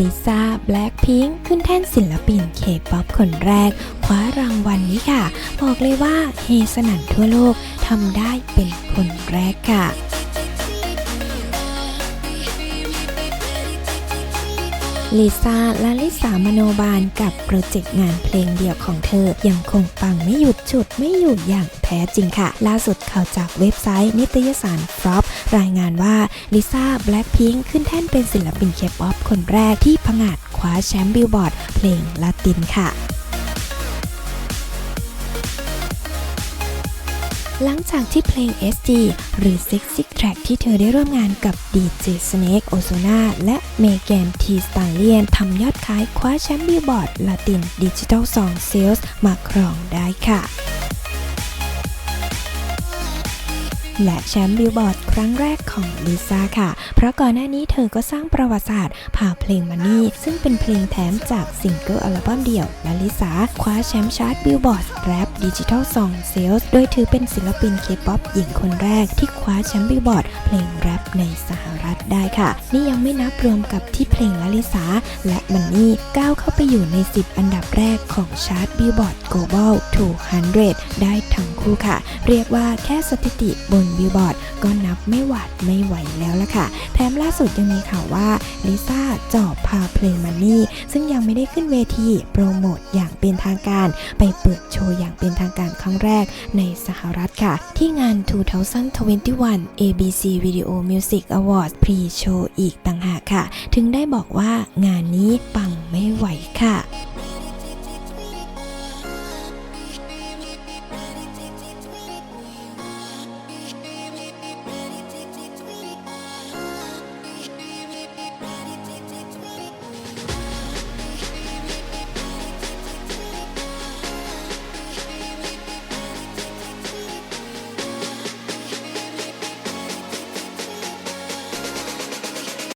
ลิซ่าแบล็ k พิงค์ขึ้นแท่นศิลปินเคป๊อปคนแรก คว้ารางวัลนี้ค่ะ บอกเลยว่าเฮสนั่นทั่วโลกทำได้เป็นคนแรกค่ะลิซ่าและลิสามโนบาลกับโปรเจกต์งานเพลงเดี่ยวของเธอ ยังคงปังไม่หยุดฉุดไม่หยุดอย่างแท้จริงค่ะ ล่าสุดข่าวจากเว็บไซต์นิตยสารฟรอป รายงานว่าลิซ่าแบล็ k พิงค์ขึ้นแท่นเป็นศิลปินเคป๊อปคนแรกที่ผงาดคว้าแชมป์บิลบอร์ดเพลงลาตินค่ะหลังจากที่เพลง SG หรือ Sexy Track ที่เธอได้ร่วมงานกับ DJ Snake Ozona และ Megan Thee Stallion ทำยอดขายคว้าแชมป์บิลบอร์ดลาตินดิจิทัลซองเซลส์มาครองได้ค่ะ และแชมป์บิลบอร์ดครั้งแรกของลิซ่าค่ะ เพราะก่อนหน้านี้เธอก็สร้างประวัติศาสตร์ผ่าเพลงมันนี่ซึ่งเป็นเพลงแถมจากซิงเกิลอัลบั้มเดี่ยวและลิซ่าคว้าแชมป์ชาร์ตบิลบอร์ดแรปดิจิทัลซองเซลส์โดยถือเป็นศิลปินเคป๊อปหญิงคนแรกที่คว้าแชมป์บิลบอร์ดเพลงแรปในสหรัฐได้ค่ะ นี่ยังไม่นับรวมกับที่เพลงลลิสาและมันนี่ก้าวเข้าไปอยู่ใน 10 อันดับแรกของชาร์ตบิลบอร์ด Global 200 ได้ทั้งคู่ค่ะ เรียกว่าแค่สถิติบนบิลบอร์ดก็นับไม่หวาดไม่ไหวแล้วล่ะค่ะ แถมล่าสุดยังมีข่าวว่าลิซ่าจอบพาเพลงมันนี่ซึ่งยังไม่ได้ขึ้นเวทีโปรโมทอย่างเป็นทางการ ไปเปิดโชว์อย่างเป็นทางการครั้งแรกในสหรัฐค่ะ ที่งาน 2021 ABC Video Music Awards Pre-Show อีกต่างหากค่ะ ถึงได้บอกว่างานนี้ปังไม่ไหวค่ะ